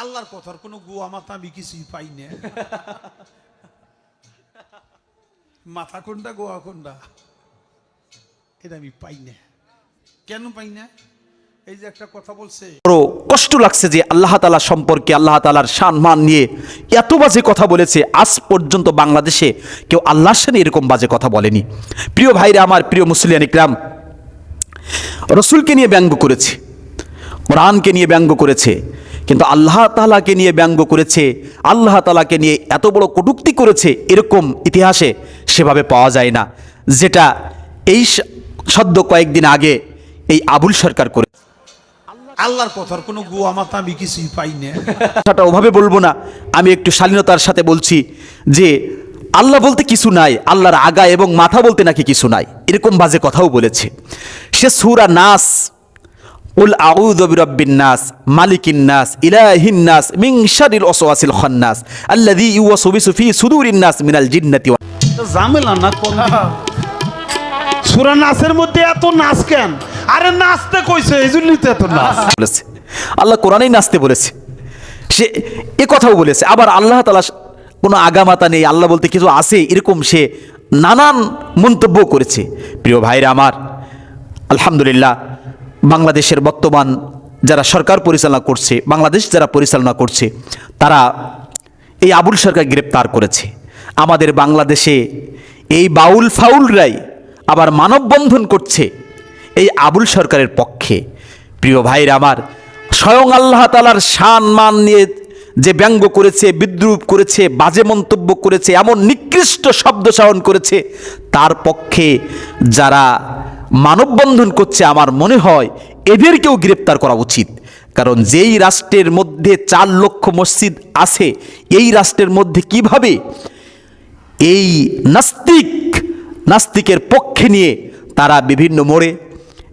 আল্লাহর কথার কোনো গুয়া মাথা আমি কিছুই পাই না। মাথা কোনটা গোয়া কোনটা? এটা আমি পাই না। কেন পাই না? এই যে একটা কথা বলছে। বড় কষ্ট লাগছে যে আল্লাহ তালা সম্পর্কে আল্লাহ তালার নিয়ে এত বাজে কথা বলেছে, আজ পর্যন্ত বাংলাদেশে কেউ আল্লাহর সাথে এরকম বাজে কথা বলেনি। প্রিয় ভাইরা আমার, প্রিয় মুসলিয়ান ইকরাম, রসুলকে নিয়ে ব্যঙ্গ করেছে, কোরআনকে নিয়ে ব্যঙ্গ করেছে কিন্তু আল্লাহ তালাকে নিয়ে ব্যঙ্গ করেছে আল্লাহ তালাকে নিয়ে এত বড় কটুক্তি করেছে এরকম ইতিহাসে সেভাবে পাওয়া যায় না। যেটা এই সদ্য কয়েকদিন আগে এই আবুল সরকার করে আল্লাহর কথার কোনো গুয়া মাথা আমি কিছুই পাই না ওভাবে বলব না আমি একটু শালীনতার সাথে বলছি যে আল্লাহ বলতে কিছু নাই আল্লাহর আগা এবং মাথা বলতে নাকি কিছু নাই এরকম বাজে কথাও বলেছে। সে সুরা নাস উল আউযু বিরাব্বিন নাস মালিকিন নাস ইলাহিন নাস মিন শারিল ওয়াসওয়াসিল খান্নাস আল্লাযী ইউওয়াসবিসু ফি সুদুরিন নাস মিনাল জিন্নাতি ওয়ান ঝামেলা না কোন? সুরা নাচের মধ্যে এত নাচ কেন? আরে নাচতে কইছে এই জন্যই তো এত নাচ বলেছে। আল্লাহ কোরআনেই নাচতে বলেছে। সে এ কথাও বলেছে। আবার আল্লাহ তালা কোনো আগামাতা নেই। আল্লাহ বলতে কিছু আছে এরকম সে নানান মন্তব্য করেছে। প্রিয় ভাইরা আমার আলহামদুলিল্লাহ বাংলাদেশের বর্তমান যারা সরকার পরিচালনা করছে, বাংলাদেশ যারা পরিচালনা করছে, তারা এই আবুল সরকার গ্রেপ্তার করেছে। আমাদের বাংলাদেশে এই বাউল ফাউলরাই আবার মানববন্ধন করছে এই আবুল সরকারের পক্ষে। প্রিয় ভাইরা আমার, স্বয়ং আল্লাহ তালার শান মান নিয়ে যে ব্যঙ্গ করেছে, বিদ্রুপ করেছে, বাজে মন্তব্য করেছে, এমন নিকৃষ্ট শব্দ চায়ন করেছে, তার পক্ষে যারা মানববন্ধন করছে আমার মনে হয় এদেরকেও গ্রেপ্তার করা উচিত। কারণ যেই রাষ্ট্রের মধ্যে চার লক্ষ মসজিদ আছে, এই রাষ্ট্রের মধ্যে কীভাবে এই নাস্তিক, নাস্তিকের পক্ষে নিয়ে তারা বিভিন্ন মোড়ে,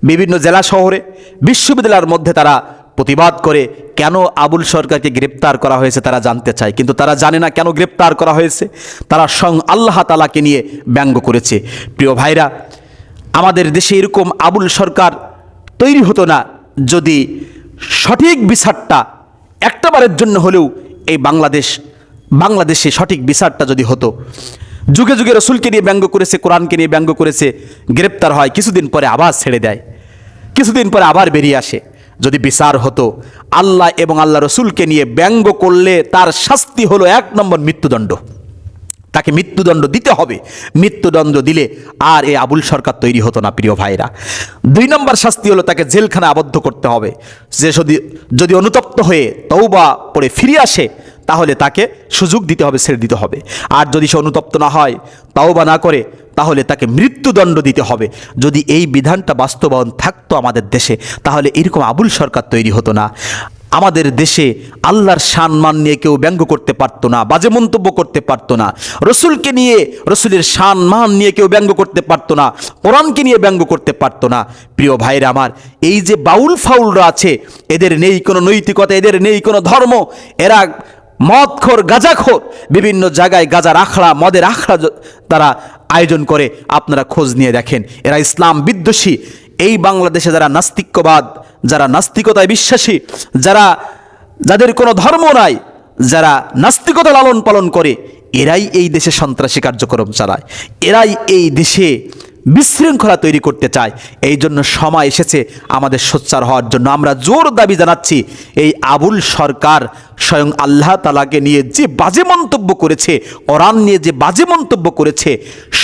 বিভিন্ন জেলা শহরে, বিশ্ববিদ্যালয়ের মধ্যে তারা প্রতিবাদ করে কেন আবুল সরকারকে গ্রেপ্তার করা হয়েছে তারা জানতে চায়। কিন্তু তারা জানে না কেন গ্রেপ্তার করা হয়েছে। তারা সং আল্লাহ তালাকে নিয়ে ব্যঙ্গ করেছে। প্রিয় ভাইরা আমাদের দেশে এরকম আবুল সরকার তৈরি হতো না যদি সঠিক বিচারটা একটাবারের জন্য হলেও এই বাংলাদেশ, বাংলাদেশে সঠিক বিচারটা যদি হতো। যুগে যুগে রসুলকে নিয়ে ব্যঙ্গ করেছে, কোরআনকে নিয়ে ব্যঙ্গ করেছে, গ্রেপ্তার হয়, কিছুদিন পরে আবার ছেড়ে দেয়। কিছুদিন পরে আবার বেরিয়ে আসে। যদি বিচার হতো, আল্লাহ এবং আল্লাহ রসুলকে নিয়ে ব্যঙ্গ করলে তার শাস্তি হলো এক নম্বর মৃত্যুদণ্ড। তাকে মৃত্যুদণ্ড দিতে হবে। মৃত্যুদণ্ড দিলে আর এ আবুল সরকার তৈরি হতো না, প্রিয় ভাইরা দুই নম্বর শাস্তি হলো তাকে জেলখানে আবদ্ধ করতে হবে। যে যদি যদি অনুতপ্ত হয়ে তৌবা পড়ে ফিরে আসে, তাহলে তাকে সুযোগ দিতে হবে, ছেড়ে দিতে হবে। আর যদি সে অনুতপ্ত না হয়, তওবা না করে, তাহলে তাকে মৃত্যুদণ্ড দিতে হবে। যদি এই বিধানটা বাস্তবায়ন থাকতো আমাদের দেশে, তাহলে এরকম আবুল সরকার তৈরি হতো না। আমাদের দেশে আল্লাহর সম্মান নিয়ে কেউ ব্যঙ্গ করতে পারতো না, বাজে মন্তব্য করতে পারতো না। রসুলকে নিয়ে, রসুলের সম্মান নিয়ে কেউ ব্যঙ্গ করতে পারতো না, কোরআনকে নিয়ে ব্যঙ্গ করতে পারতো না। প্রিয় ভাইরা আমার, এই যে বাউল ফাউলরা আছে, এদের নেই কোনো নৈতিকতা, এদের নেই কোনো ধর্ম। এরা মদখোর, গাজাখোর, বিভিন্ন জায়গায় গাজার আখড়া, মদের আখড়া তারা আয়োজন করে। আপনারা খোঁজ নিয়ে দেখেন, এরা ইসলাম বিদ্বেষী। এই বাংলাদেশে যারা নাস্তিক্যবাদ, যারা নাস্তিকতায় বিশ্বাসী, যারা যাদের কোনো ধর্ম নাই, যারা নাস্তিকতা লালন পালন করে, এরাই এই দেশে সন্ত্রাসী কার্যক্রম চালায়। এরাই এই দেশে বিশৃঙ্খলা তৈরি করতে চায়। এই জন্য সময় এসেছে আমাদের সোচ্চার হওয়ার জন্য। আমরা জোর দাবি জানাচ্ছি, এই আবুল সরকার স্বয়ং আল্লাহ তালাকে নিয়ে যে বাজে মন্তব্য করেছে ওরান নিয়ে যে বাজে মন্তব্য করেছে,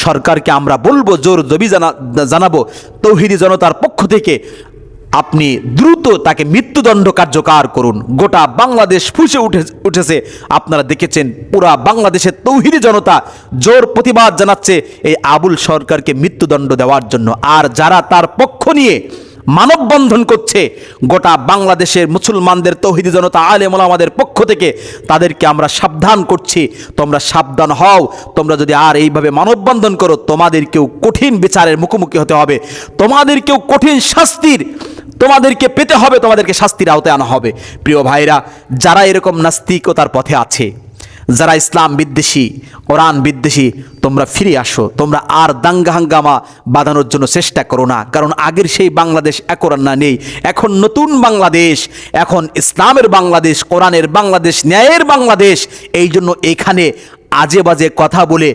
সরকারকে আমরা বলব, জোর দাবি জানা জানাব। তৌহিদি জনতার পক্ষ থেকে আপনি দ্রুত তাকে মৃত্যুদণ্ড কার্যকর করুন। গোটা বাংলাদেশ ফুসে উঠে উঠেছে। আপনারা দেখেছেন, পুরা বাংলাদেশের তৌহিদি জনতা জোর প্রতিবাদ জানাচ্ছে এই আবুল সরকারকে মৃত্যুদণ্ড দেওয়ার জন্য। আর যারা তার পক্ষ নিয়ে মানববন্ধন করছে, গোটা বাংলাদেশের মুসলমানদের তৌহিদি জনতা আলেমুল আমাদের পক্ষ থেকে তাদেরকে আমরা সাবধান করছি। তোমরা সাবধান হও। তোমরা যদি আর এইভাবে মানববন্ধন করো, তোমাদেরকেও কঠিন বিচারের মুখোমুখি হতে হবে। তোমাদেরকেও কঠিন শাস্তির তোমাদেরকে পেতে হবে, তোমাদেরকে শাস্তির আওতায় আনা হবে। প্রিয় ভাইরা, যারা এরকম নাস্তিকতার পথে আছে, যারা ইসলাম বিদ্বেষী, কোরআন বিদ্বেষী, তোমরা ফিরে আসো, তোমরা আর দাঙ্গা হাঙ্গামা বাঁধানোর জন্য চেষ্টা করো না। কারণ আগের সেই বাংলাদেশ এখন না নেই। এখন নতুন বাংলাদেশ, এখন ইসলামের বাংলাদেশ, কোরআনের বাংলাদেশ, ন্যায়ের বাংলাদেশ, এই জন্য এখানে আজে বাজে কথা বলে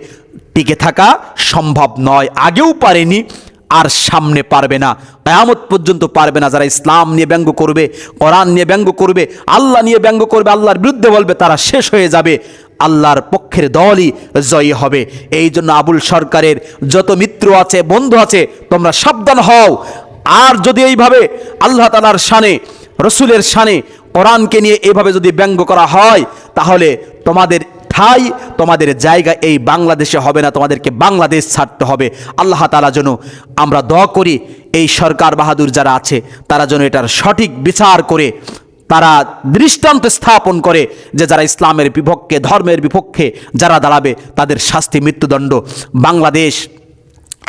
টিকে থাকা সম্ভব নয়। আগেও পারেনি আর সামনে পারবে না। কেয়ামত পর্যন্ত পারবে না। যারা ইসলাম নিয়ে ব্যঙ্গ করবে, কোরআন নিয়ে ব্যঙ্গ করবে, আল্লাহ নিয়ে ব্যঙ্গ করবে, আল্লাহর বিরুদ্ধে বলবে, তারা শেষ হয়ে যাবে। আল্লাহর পক্ষের দলই জয়ী হবে। এই জন্য আবুল সরকারের যত মিত্র আছে, বন্ধু আছে, তোমরা সাবধান হও। আর যদি এইভাবে আল্লাহ তালার শানে, রসুলের শানে কোরআনকে নিয়ে এভাবে যদি ব্যঙ্গ করা হয়, তাহলে তোমাদের ঠাই তোমাদের জায়গা এই বাংলাদেশে হবে না, তোমাদেরকে বাংলাদেশ ছাড়তে হবে। আল্লাহ তালা যেন আমরা দ করি, এই সরকার বাহাদুর যারা আছে, তারা যেন এটার সঠিক বিচার করে, তারা দৃষ্টান্ত স্থাপন করে যে যারা ইসলামের বিপক্ষে, ধর্মের বিপক্ষে যারা দাঁড়াবে, তাদের শাস্তি, মৃত্যুদণ্ড। বাংলাদেশ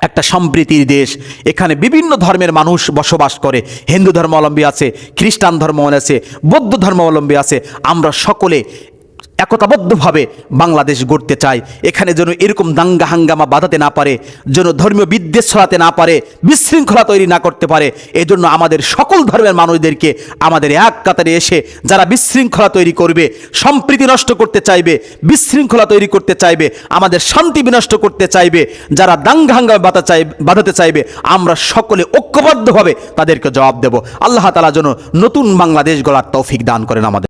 একটা সম্প্রীতির দেশ। এখানে বিভিন্ন ধর্মের মানুষ বসবাস করে। হিন্দু ধর্মাবলম্বী আছে, খ্রিস্টান ধর্মাবলম্বী আছে, বৌদ্ধ ধর্মাবলম্বী আছে। আমরা সকলে একতাবদ্ধভাবে বাংলাদেশ গড়তে চাই এখানে যেন এরকম দাঙ্গা হাঙ্গামা বাঁধাতে না পারে, যেন ধর্মীয় বিদ্বেষ ছড়াতে না পারে, বিশৃঙ্খলা তৈরি না করতে পারে এই জন্য আমাদের সকল ধর্মের মানুষদেরকে আমাদের এক কাতারে এসে যারা বিশৃঙ্খলা তৈরি করবে, সম্প্রীতি নষ্ট করতে চাইবে, বিশৃঙ্খলা তৈরি করতে চাইবে, আমাদের শান্তি বিনষ্ট করতে চাইবে, যারা দাঙ্গা হাঙ্গামা বাঁধা চাই বাঁধাতে চাইবে, আমরা সকলে ঐক্যবদ্ধভাবে তাদেরকে জবাব দেব। আল্লাহ তালা যেন নতুন বাংলাদেশ গড়ার তৌফিক দান করেন আমাদের।